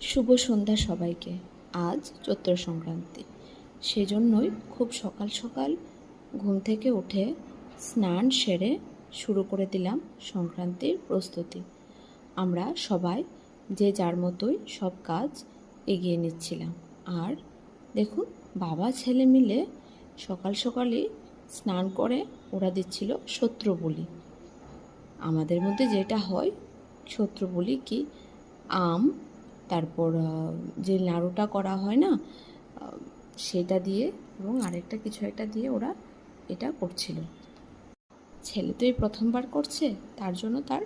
শুভ সন্ধ্যা সবাইকে। আজ চৈত্র সংক্রান্তি সেজন্যই খুব সকাল সকাল ঘুম থেকে উঠে স্নান সেরে শুরু করে দিলাম সংক্রান্তির প্রস্তুতি। আমরা সবাই যে যার মতোই সব কাজ এগিয়ে নিচ্ছিলাম। আর দেখুন, বাবা, ছেলে মিলে সকাল সকালই স্নান করে ওরা দিচ্ছিল শত্রু বলি। আমাদের মধ্যে যেটা হয়, শত্রু বলি কি? আম তারপর যে নাড়ুটা করা হয় না সেটা দিয়ে এবং আরেকটা কিছু একটা দিয়ে ওরা এটা করছিল। ছেলে তো এই প্রথমবার করছে, তার জন্য তার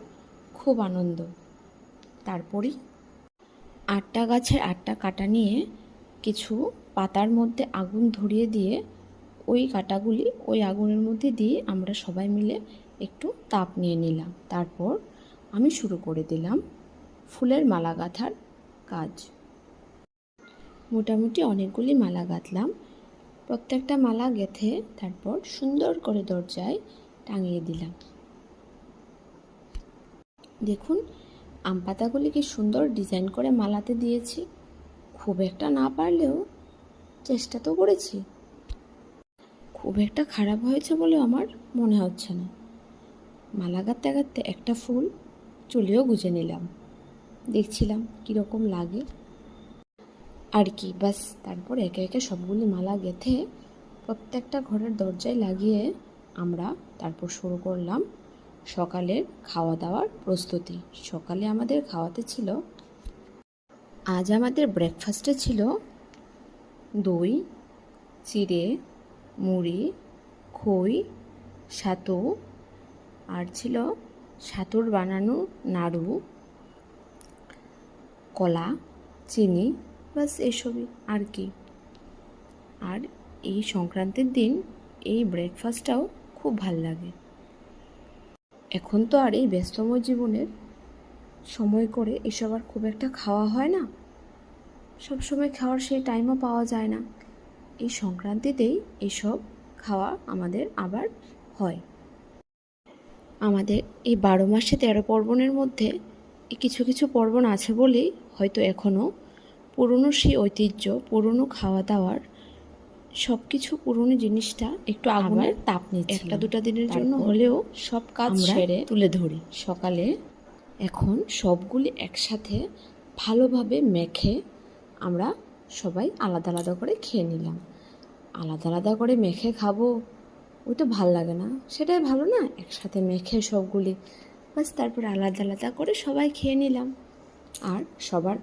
খুব আনন্দ। তারপরই আটটা গাছের আটটা কাটা নিয়ে কিছু পাতার মধ্যে আগুন ধরিয়ে দিয়ে ওই কাটাগুলি ওই আগুনের মধ্যে দিয়ে আমরা সবাই মিলে একটু তাপ নিয়ে নিলাম। তারপর আমি শুরু করে দিলাম ফুলের মালা গাঁথার কাজ। মোটামুটি অনেকগুলি মালা গাঁথলাম। প্রত্যেকটা মালা গেঁথে তারপর সুন্দর করে দরজায় টাঙিয়ে দিলাম। দেখুন, আম পাতাগুলি কি সুন্দর ডিজাইন করে মালাতে দিয়েছি। খুব একটা না পারলেও চেষ্টা তো করেছি। খুব একটা খারাপ হয়েছে বলে আমার মনে হচ্ছে না। মালা গাঁথতে গাঁথতে একটা ফুল চুলেও গুজে নিলাম। দেখছিলাম কীরকম লাগে। আর কি, বাস তারপর একে একে সবগুলি মালা গেঁথে প্রত্যেকটা ঘরের দরজায় লাগিয়ে আমরা তারপর শুরু করলাম সকালের খাওয়া দাওয়ার প্রস্তুতি। সকালে আমাদের খাওয়াতে ছিল, আজ আমাদের ব্রেকফাস্টে ছিল দই, চিড়ে, মুড়ি, খই, সাতু, আর ছিল সাতুর বানানো নাড়ু। কলা, চিনি বাস এসবই আর কি। আর এই সংক্রান্তির দিন এই ব্রেকফাস্টটাও খুব ভালো লাগে। এখন তো আর এই ব্যস্তময় জীবনের সময় করে এসব আর খুব একটা খাওয়া হয় না। সব সময় খাওয়ার সেই টাইমও পাওয়া যায় না। এই সংক্রান্তিতেই এসব খাওয়া আমাদের আবার হয়। আমাদের এই বারো মাসে তেরো পার্বণের মধ্যে কিছু কিছু পর্বণ আছে বলেই হয়তো এখনও পুরনো সেই ঐতিহ্য পুরনো খাওয়া দাওয়ার সব কিছু পুরনো জিনিসটা একটু আগুনের তাপ নিচ্ছে একটা দুটা দিনের জন্য হলেও সব কাজ সেরে তুলে ধরি। সকালে এখন সবগুলি একসাথে ভালোভাবে মেখে আমরা সবাই আলাদা আলাদা করে খেয়ে নিলাম। আলাদা আলাদা করে মেখে খাব ওই তো ভালো লাগে না। সেটাই ভালো না একসাথে মেখে সবগুলি বাস তারপর আলাদা আলাদা করে সবাই খেয়ে নিলাম। আর সবার